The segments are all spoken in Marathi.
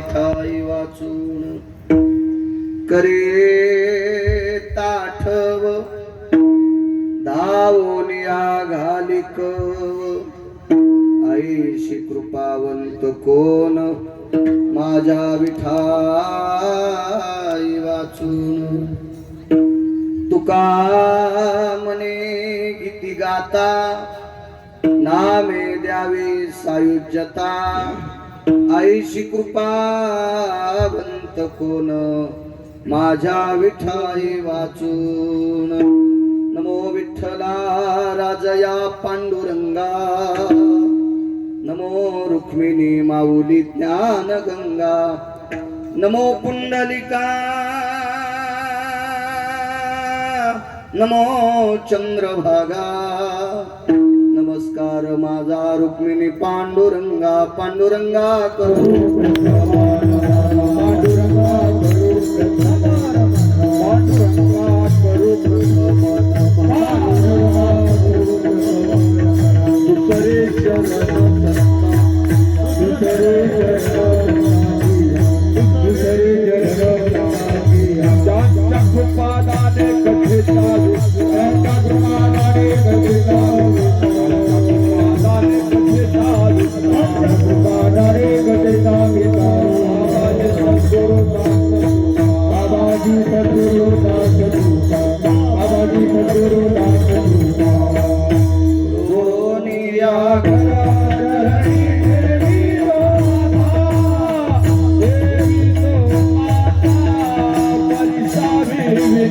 ठाई वाचून करे ताठव धावोनिया घालिक ऐशी कृपावंत कोण माझ्या विठाई वाचून. तुका मने गीती गाता नामे द्यावे सायुज्यता. आईशी कृपावंत कोण माझ्या विठाई वाचून. नमो विठ्ठला राजया पांडुरंगा. नमो रुक्मिणी माऊली ज्ञान गंगा. नमो पुंडलिका. नमो चंद्रभागा. नमस्कार माझा रुक्मिणी पांडुरंगा पांडुरंगा करू.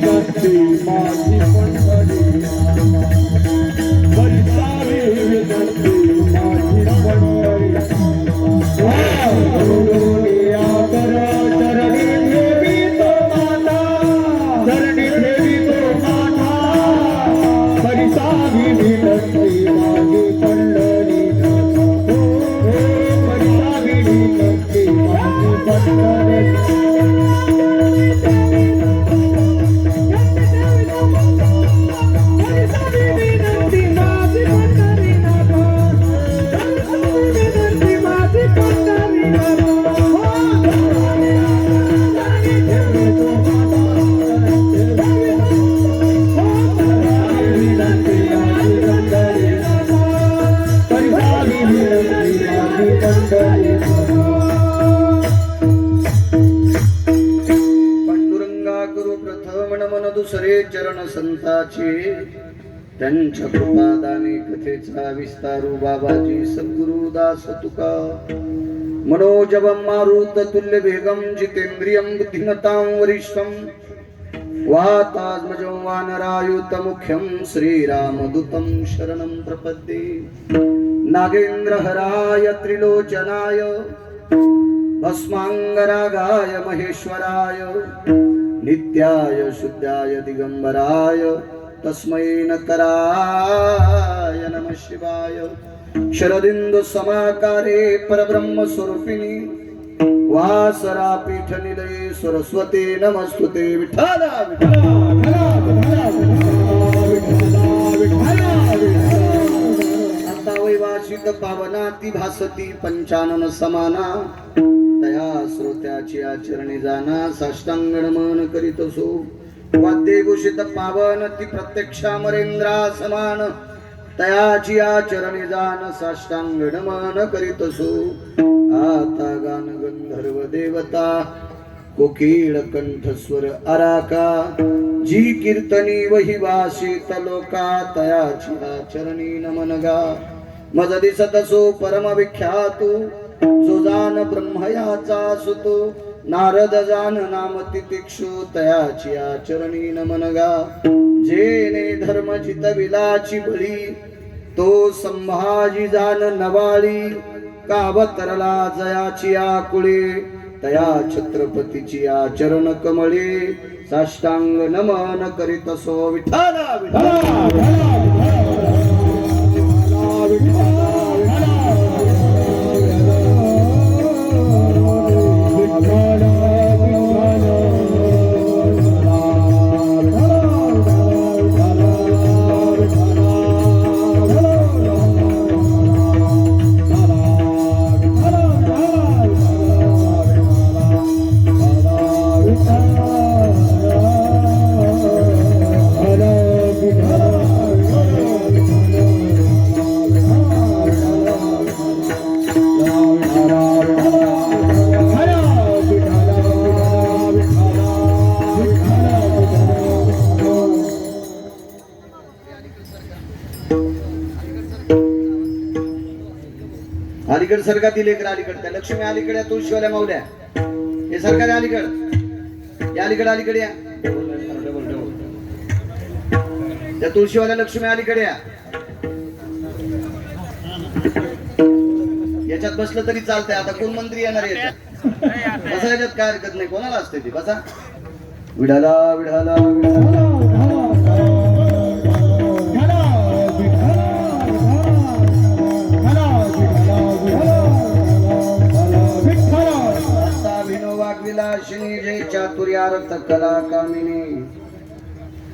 got the party fun. पांडुरंगा गुरु प्रथम नमन दुसरे चरण संताचे त्यांच्या कृपादाने कथेचा विस्तारू बाबाजी सद्गुरु दास तुका. मनोजवम मारुत तुल्य वेगम जितेंद्रियम बुद्धिमतां वरिष्ठम वातात्मजं वानरायुत मुख्यं श्रीरामदूतं शरणं प्रपद्ये। नागेन्द्रहराय त्रिलोचनाय। भस्माङ्गरागाय महेश्वराय। नित्याय शुद्धाय दिगंबराय तस्मै नकराय नमः शिवाय। शरदिंदु समाकारे परब्रह्म स्वरूपिणी वासरा पीठ निलये सरस्वते नमस्तुते विठाला आता वैवासिक पावनाती भासती पंचानन समाना। तया श्रोत्याची आचरणे जाना साष्टांग मन करीत असो। वाद्ये घोषित पावन ती प्रत्यक्षा मरेंद्रा समान तयाची आचरणी जाण साष्टांग मन करीत असो. आता गान गंधर्व देवता कोकिळ कंठस्वर अराका जी कीर्तनी वही वासित लोका तयाची आचरणी नमन गा. मज दिसत असो परम विख्यातो जो जान ब्रह्मयाचा सुतो नारद जान नाम तितिक्षु तयाची आचरणी नमन गा जेने धर्म जितविलाची बळी तो संभाजी जान नवाळी. कावतरला जयाची आकुळे तया छत्रपतीची आचरण कमळे. साष्टांग नमन करीत सो विठाला विठाला निसर्गातील एक अलीकडे. त्या लक्ष्मी अलीकडे तुळशीवाल्या मावल्या. हे सरकार अलीकड. या अलीकडे अलीकडे या. त्या तुळशीवाल्या लक्ष्मी अलीकडे या. याच्यात बसलं तरी चालतंय. आता कोण मंत्री येणार आहे याच्यात? बसा याच्यात काय हरकत नाही. कोणाला असते ती? बसा. विडाला विडाला विडाला चातुर्यार्थ कला कामिनी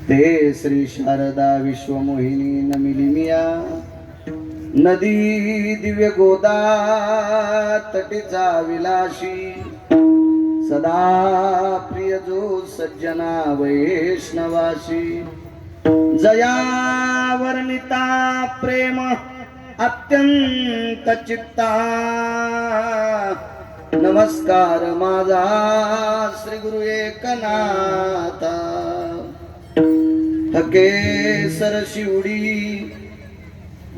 ते श्री शारदा विश्वमोहिनी नमिली मिया नदी दिव्य गोदा तटीचा विलाशी सदा प्रिय जो सज्जना वैष्णवाशी जया वर्णिता प्रेम अत्यंत चित्ता नमस्कार माझा श्री गुरु एकनाथा. हके सर शिवडी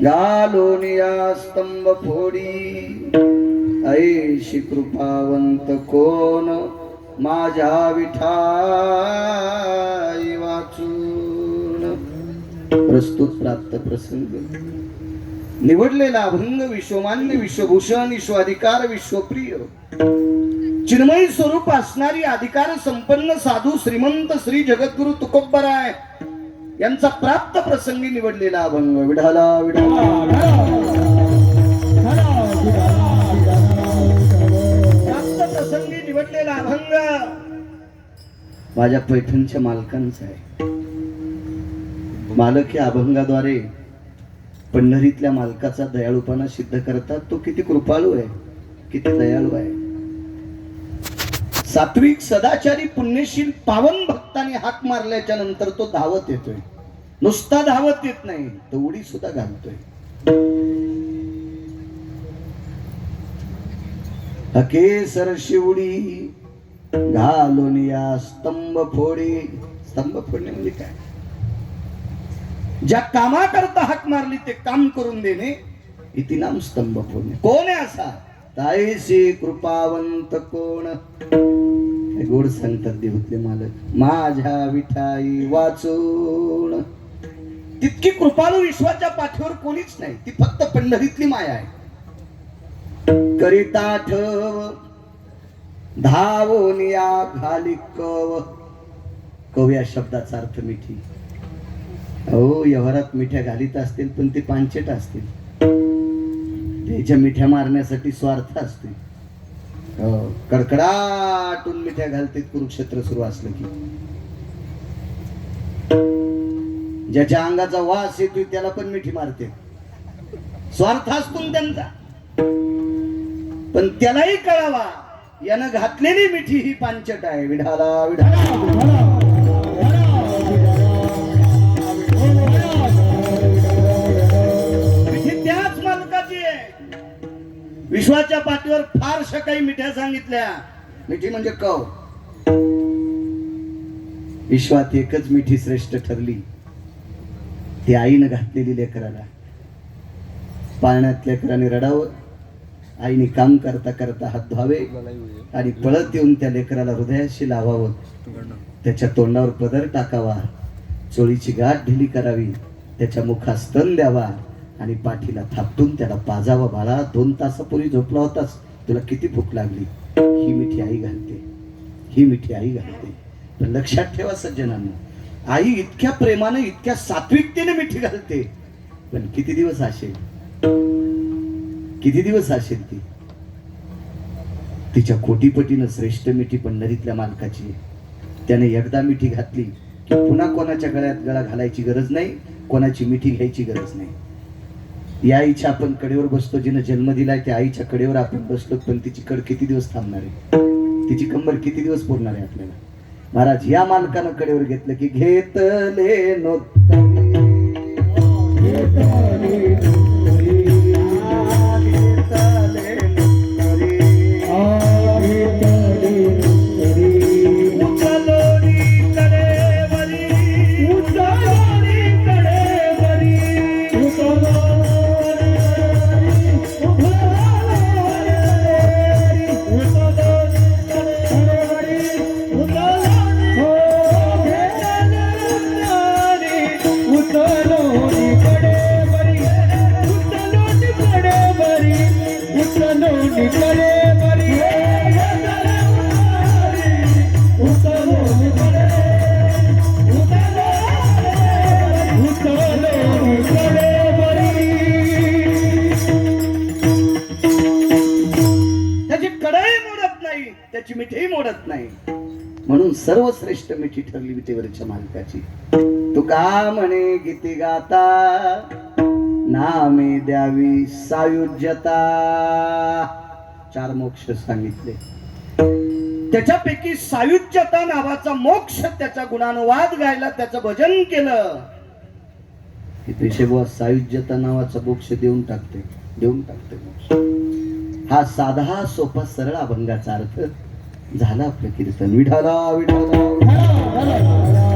घालोनिया स्तंभ फोडी. ऐशी कृपावंत कोण माझ्या विठाई वाचून. प्रस्तुत प्राप्त प्रसंग. निवडलेला अभंग विश्वमान्य विश्वभूषण विश्वाधिकार विश्वप्रिय. चिन्मयी स्वरूप असणारी अधिकार संपन्न साधू श्रीमंत श्री जगद्गुरु तुकोबराय यांचा प्राप्त प्रसंगी निवडलेला अभंग. विढाला विढाला. प्राप्त प्रसंगी निवडलेला अभंग माझ्या पैठणच्या मालकांचा आहे. मालक या अभंगाद्वारे पंढरीतल्या मालकाचा दयाळूपणा सिद्ध करतात तो किती कृपाळू आहे किती दयाळू आहे. सात्विक सदाचारी पुण्यशील पावन भक्ताने हाक मारल्याच्या नंतर तो धावत येतोय. नुसता धावत येत नाही तो उडी सुद्धा घालतोय. अकेसर शिवडी घालून या स्तंभ फोडी स्तंभ फोडणे म्हणजे काय? ज्या कामाकरता हाक मारली ते काम करून देणे इति नाम स्तंभ फोडणे कोण आहे असा? ताईशी कृपावंत कोण? गोड सांगतात देवतले मालक. माझ्या विठाई वाचून. तितकी कृपाळू विश्वाच्या पाठीवर कोणीच नाही. ती फक्त पंढरीतली माया आहे. करिता ठव. धावून या घाली कव. कव या शब्दाचा अर्थ मिठी. अहो व्यवहारात मिठ्या घालीत असतील पण ते पांचेट असतील. त्याच्या मिठ्या मारण्यासाठी स्वार्थ असते. हो, कडकडाटून मिठ्या घालते कुरुक्षेत्र सुरू असलं की. ज्याच्या अंगाचा वास येतोय त्याला पण मिठी मारते. स्वार्थ असतो त्यांचा. पण त्यालाही कळावा यानं घातलेली मिठी ही पांचट आहे. विढाला विढाला. विश्वाच्या पाठीवर फारशा काही मिठ्या सांगितल्या. मिठी म्हणजे कव. विश्वात एकच मिठी श्रेष्ठ ठरली. ती आईनं घातलेली लेकराला. पाळण्यात लेकराने रडावं. आईने काम करता करता हात धुवावे आणि पळत येऊन त्या लेकराला हृदयाशी लावावं. त्याच्या तोंडावर पदर टाकावा. चोळीची गाठ ढिली करावी. त्याच्या मुखात स्तन द्यावा. आणि पाठीला थापटून त्याला पाजावा. बाळा दोन तासापूर्वी झोपला होताच तुला किती भूक लागली? ही मिठी आई घालते. ही मिठी आई घालते. पण लक्षात ठेवा सज्जनांना आई इतक्या प्रेमाने इतक्या सात्विकतेने मिठी घालते. पण किती दिवस असेल? किती दिवस असेल ती? तिच्या कोटीपटीनं श्रेष्ठ मिठी पंढरीतल्या मालकाची त्याने एकदा मिठी घातली की पुन्हा कोणाच्या गळ्यात गळा घालायची गरज नाही कोणाची मिठी घ्यायची गरज नाही. या आईच्या आपण कडेवर बसतो जिनं जन्म दिलाय त्या आईच्या कडेवर आपण बसलो पण तिची कड किती दिवस थांबणार आहे? तिची कंबर किती दिवस पुरणार आहे आपल्याला? महाराज या मालकानं कडेवर घेतलं की घेतले नोत्तरी. त्याची मिठी मोडत नाही. म्हणून सर्वश्रेष्ठ मिठी ठरली विटेवरच्या मालकाची. तू का म्हणे गीती गाता? नामे द्यावी सायुज्यता. चार मोक्ष सांगितले. त्याच्यापैकी सायुज्यता नावाचा मोक्ष त्याच्या गुणानुवाद गायला त्याचं भजन केलं. की बुवा सायुज्यता नावाचा मोक्ष देऊन टाकते देऊन टाकते मोक्ष. हा साधा सोपा सरळ अभंगाचा अर्थ झाला आपलं कीर्तन विठाला विठाला.